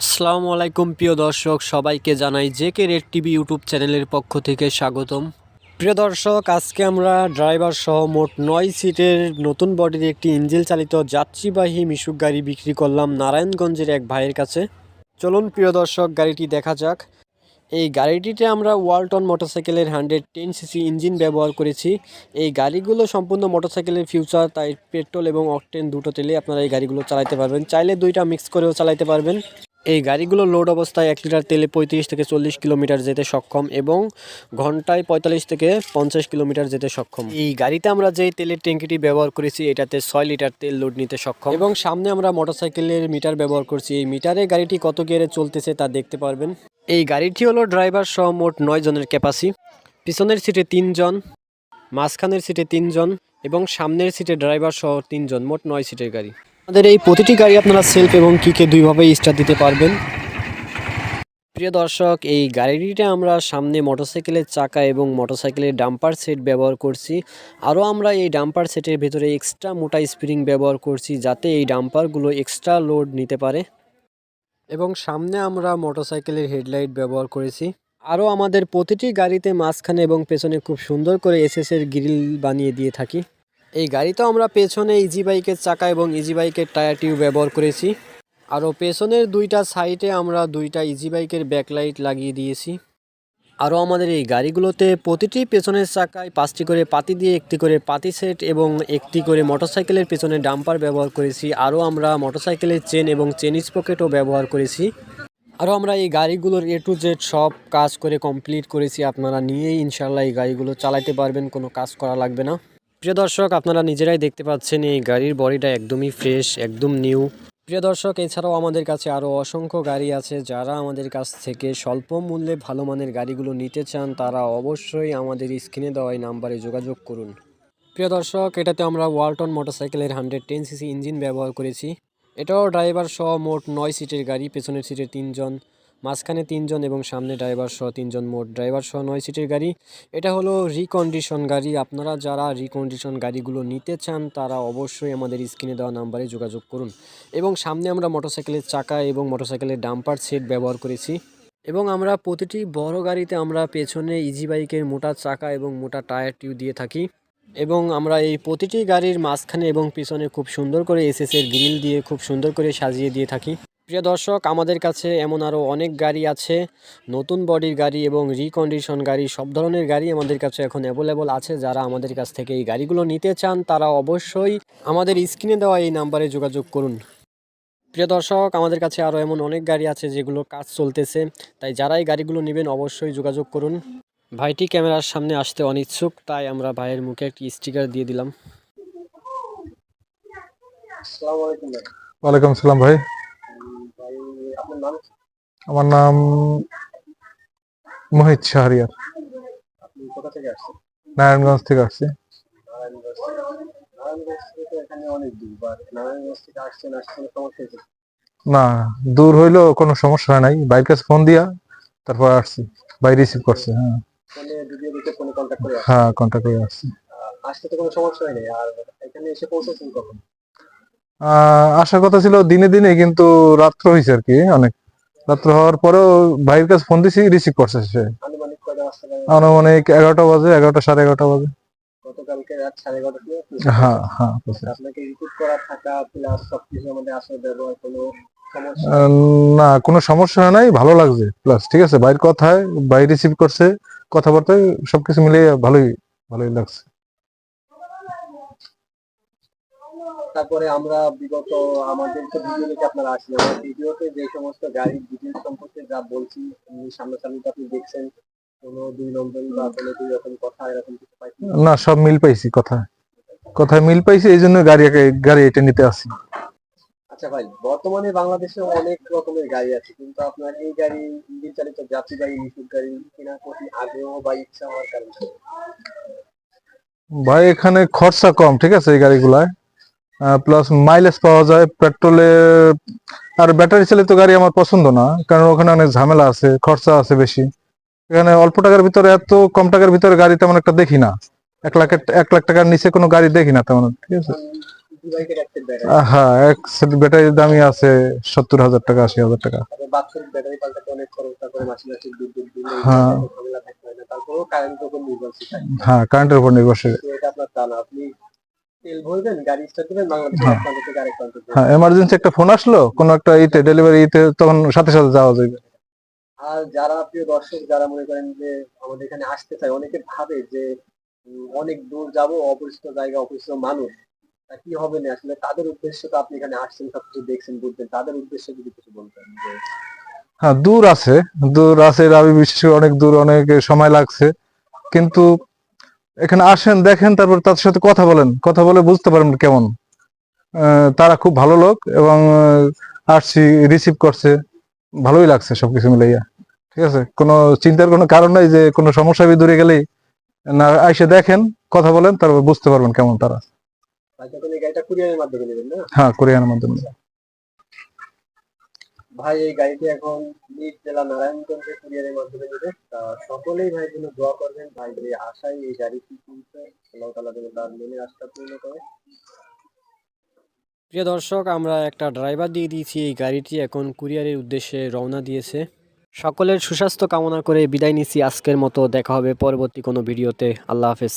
আসসালামু আলাইকুম, প্রিয় দর্শক, সবাইকে জানাই J K red TV YouTube চ্যানেলের পক্ষ থেকে স্বাগতম। প্রিয় দর্শক, আজকে আমরা ড্রাইভার সহ মোট নয় সিটের নতুন বডির একটি ইঞ্জিল চালিত যাত্রীবাহী মিশুক গাড়ি বিক্রি করলাম নারায়ণগঞ্জের এক ভাইয়ের কাছে। চলুন, প্রিয় দর্শক, গাড়িটি দেখা যাক। এই গাড়িটিতে আমরা ওয়ালটন মোটরসাইকেলের হান্ড্রেড টেন সিসি ইঞ্জিন ব্যবহার করেছি। এই গাড়িগুলো সম্পূর্ণ মোটরসাইকেলের ফিউচার, তাই পেট্রোল এবং অকটেন দুটো তেলে আপনারা এই গাড়িগুলো চালাতে পারবেন। চাইলে দুইটা মিক্স করেও চালাতে পারবেন। এই গাড়িগুলো লোড অবস্থায় এক লিটার তেলে পঁয়ত্রিশ থেকে চল্লিশ কিলোমিটার যেতে সক্ষম এবং ঘন্টায় পঁয়তাল্লিশ থেকে পঞ্চাশ কিলোমিটার যেতে সক্ষম। এই গাড়িতে আমরা যে তেলের ট্যাঙ্কিটি ব্যবহার করেছি, এটাতে ছয় লিটার তেল লোড নিতে সক্ষম। এবং সামনে আমরা মোটরসাইকেলের মিটার ব্যবহার করছি। এই মিটারে গাড়িটি কত গিয়ারে চলতেছে তা দেখতে পারবেন। এই গাড়িটি হলো ড্রাইভার সহ মোট নয় জনের ক্যাপাসি। পিছনের সিটে তিনজন মাঝখানের সিটে তিনজন এবং সামনের সিটে ড্রাইভার সহ তিনজন মোট নয় সিটের গাড়ি। আমাদের এই প্রতিটি গাড়ি আপনারা সেলফ এবং কিকে দুইভাবে স্টার্ট দিতে পারবেন। প্রিয় দর্শক, এই গাড়িটিতে আমরা সামনে মোটরসাইকেলের চাকা এবং মোটরসাইকেলের ডাম্পার সেট ব্যবহার করছি। আরও আমরা এই ডাম্পার সেটের ভেতরে এক্সট্রা মোটা স্প্রিং ব্যবহার করছি যাতে এই ডাম্পারগুলো এক্সট্রা লোড নিতে পারে। এবং সামনে আমরা মোটরসাইকেলের হেডলাইট ব্যবহার করেছি। আরও আমাদের প্রতিটি গাড়িতে মাঝখানে এবং পেছনে খুব সুন্দর করে এসএস এর গ্রিল বানিয়ে দিয়ে থাকি। এই গাড়িতেও আমরা পেছনে ইজি বাইকের চাকা এবং ইজি বাইকের টায়ার টিউব ব্যবহার করেছি। আরও পেছনের দুইটা সাইডে আমরা দুইটা ইজি বাইকের ব্যাকলাইট লাগিয়ে দিয়েছি। আরও আমাদের এই গাড়িগুলোতে প্রতিটি পেছনের চাকায় পাঁচটি করে পাতি দিয়ে একটি করে পাতি সেট এবং একটি করে মোটরসাইকেলের পেছনে ডাম্পার ব্যবহার করেছি। আরও আমরা মোটরসাইকেলের চেন এবং চেন পকেটও ব্যবহার করেছি। আরও আমরা এই গাড়িগুলোর এ টু জেড সব কাজ করে কমপ্লিট করেছি। আপনারা নিয়েই ইনশাল্লাহ এই গাড়িগুলো চালাতে পারবেন, কোনো কাজ করা লাগবে না। প্রিয় দর্শক, আপনারা নিজেরাই দেখতে পাচ্ছেন এই গাড়ির বডিটা একদমই ফ্রেশ একদম নিউ প্রিয় দর্শক, এছাড়াও আমাদের কাছে আরও অসংখ্য গাড়ি আছে। যারা আমাদের কাছ থেকে স্বল্প মূল্যে ভালো মানের গাড়িগুলো নিতে চান, তারা অবশ্যই আমাদের স্ক্রিনে দেওয়া এই নাম্বারে যোগাযোগ করুন। প্রিয় দর্শক, এটাতে আমরা ওয়ালটন মোটরসাইকেলের হান্ড্রেড টেন সিসি ইঞ্জিন ব্যবহার করেছি। এটাও ড্রাইভার সহ মোট নয় সিটের গাড়ি, পেছনের সিটে তিনজন। মাঝখানে তিনজন এবং সামনে ড্রাইভার সহ তিনজন মোট ড্রাইভার সহ নয় সিটের গাড়ি। এটা হলো রিকন্ডিশন গাড়ি। আপনারা যারা রিকন্ডিশন গাড়িগুলো নিতে চান, তারা অবশ্যই আমাদের স্ক্রিনে দেওয়া নাম্বারে যোগাযোগ করুন। এবং সামনে আমরা মোটরসাইকেলের চাকা এবং মোটরসাইকেলের ডাম্পার সেট ব্যবহার করেছি। এবং আমরা প্রতিটি বড় গাড়িতে আমরা পেছনে ইজি বাইকের মোটা চাকা এবং মোটা টায়ার টিউব দিয়ে থাকি। এবং আমরা এই প্রতিটি গাড়ির মাঝখানে এবং পিছনে খুব সুন্দর করে এসএস এর গ্রিল দিয়ে, খুব সুন্দর করে সাজিয়ে দিয়ে থাকি। প্রিয় দর্শক আমাদের কাছে এমন আরও অনেক গাড়ি আছে নতুন বডির গাড়ি এবং রিকন্ডিশন গাড়ি সব ধরনের গাড়ি আমাদের কাছে এখন অ্যাভেলেবল আছে। যারা আমাদের কাছ থেকে এই গাড়িগুলো নিতে চান তারা অবশ্যই আমাদের স্ক্রিনে দেওয়া এই নাম্বারে যোগাযোগ করুন। প্রিয় দর্শক আমাদের কাছে আরও এমন অনেক গাড়ি আছে যেগুলো কাজ চলতেছে তাই যারা এই গাড়িগুলো নেবেন অবশ্যই যোগাযোগ করুন। ভাইটি ক্যামেরার সামনে আসতে অনিচ্ছুক তাই আমরা ভাইয়ের মুখে একটি স্টিকার দিয়ে দিলাম। ভাই। ওয়ালাইকুম সালাম ভাই। আমার নাম মোহিত শাহরিয়ার। নারায়ণগঞ্জ থেকে আসছি। না দূর হইলেও কোনো সমস্যা হয় নাই। বাইর কাছে ফোন দিয়া তারপর আসছি। বাই রিসিভ করছে হ্যাঁ। হ্যাঁ কন্ট্যাক্ট করে আসছি। আসতে তো কোনো সমস্যা হয়নি আর এখানে এসে পৌঁছেছেন কখন? আসার কথা ছিল দিনে দিনে কিন্তু রাত্র হয়েছে আর কি অনেক। রাত্র হওয়ার পরেও ভাইয়ের কাছে ফোন দিছি রিসিভ করছে সে। আনুমানিক এগারোটা বাজে এগারোটা সাড়ে এগারোটা বাজে। গতকালকে রাত সাড়ে এগারোটা হ্যাঁ হ্যাঁ আপনাকে রিপিট করা থাকা প্লাস সবকিছু আমাদের আসলে ব্যবহার কোনো না কোনো সমস্যা হয় নাই ভালো লাগছে। প্লাস ঠিক আছে বাইরের কথায় বাই রিসিভ করছে কথাবার্তায় সবকিছু মিলিয়ে ভালোই ভালোই লাগছে। তারপরে আমরা বিগত আমাদের তো ভিডিও দেখে আপনারা আসলে আমার ভিডিওতে যে সমস্ত গাড়ির ডিটেল সম্পর্কে যা বলছি সামনাসামনি আপনি দেখছেন কোনো দুই নম্বর বা কোনো দুই রকম কথা এরকম কিছু পাইছেন না সব মিল পাইছি কথা। কথায় মিল পাইছি এই জন্য গাড়ি গাড়ি এটা নিতে আসি আচ্ছা ভাই বর্তমানে বাংলাদেশে অনেক রকমের গাড়ি আছে কিন্তু আপনার এই গাড়ি ইঞ্জিন চালিত যাত্রীবাহী মিশুক গাড়ি কেনার প্রতি আগ্রহ বা ইচ্ছা হওয়ার কারণ ভাই এখানে খরচা কম ঠিক আছে এই গাড়িগুলায়। প্লাস মাইলেজ পাওয়া যায় পেট্রোলে আর ব্যাটারি চালিত গাড়ি আমার পছন্দ না কারণ ওখানে অনেক ঝামেলা আছে খরচা আছে বেশি। এখানে অল্প টাকার ভিতরে এত কম টাকার ভিতরে গাড়ি তেমন একটা দেখি না। এক লাখ এক লাখ টাকার নিচে কোনো গাড়ি দেখি না তেমন ঠিক আছে? হ্যাঁ এক সেট ব্যাটারির দামই আছে সত্তর হাজার টাকা আশি হাজার টাকা। এই হ্যাঁ। হয় কারেন্টের উপর নির্ভরশীল। হ্যাঁ কারেন্টের উপর নির্ভরশীল। তেল ভরবেন গাড়ি স্টার্ট দিবেন বাংলাদেশের হ্যাঁ। হ্যাঁ এমার্জেন্সি একটা ফোন আসলো কোনো একটা ইতে ডেলিভারি ইতে তখন সাথে সাথে যাওয়া যাবে। আর যারা প্রিয় দর্শক যারা মনে করেন যে আমাদের এখানে আসতে চায় অনেকে ভাবে যে অনেক দূর যাব অপরিচিত জায়গা অপরিচিত মানুষ। তা কি হবে না? আসলে তাদের উদ্দেশ্য তো আপনি এখানে আসছেন সবকিছু দেখছেন বুঝছেন। তাদের উদ্দেশ্যে যদি কিছু বলতেন। হ্যাঁ দূর আছে। দূর আছে বিশেষ করে অনেক দূর অনেক সময় লাগছে। কিন্তু এখানে আসেন দেখেন তারপর তাদের সাথে কথা বলেন। কথা বলে বুঝতে পারেন কেমন। তারা খুব ভালো লোক এবং আসছি রিসিভ করছে। ভালোই লাগছে সবকিছু মিলাইয়া। ঠিক আছে? কোনো চিন্তার কোনো কারণ নাই যে কোনো সমস্যা দূরে গেলেই না আইসে দেখেন কথা বলেন তারপর বুঝতে পারবেন কেমন তারা। হ্যাঁ কোরিয়ানের মাধ্যমে। ভাই, এই গাড়িটি এখন নিজ জেলা নারায়ণগঞ্জে কুরিয়ারের মাধ্যমে তা সকলেই ভাই জন্য দোয়া করবেন। ভাই যে আশায় এই গাড়িটি কিনতে আল্লাহ তালা যেন তার মনে আশা পূর্ণ করে। প্রিয় দর্শক, আমরা একটা ড্রাইভার দিয়ে দিয়েছি। এই গাড়িটি এখন কুরিয়ারের উদ্দেশ্যে রওনা দিয়েছে। সকলের সুস্বাস্থ্য কামনা করে বিদায় নিচ্ছি। আজকের মতো দেখা হবে পরবর্তী কোনো ভিডিওতে। আল্লাহ হাফেজ।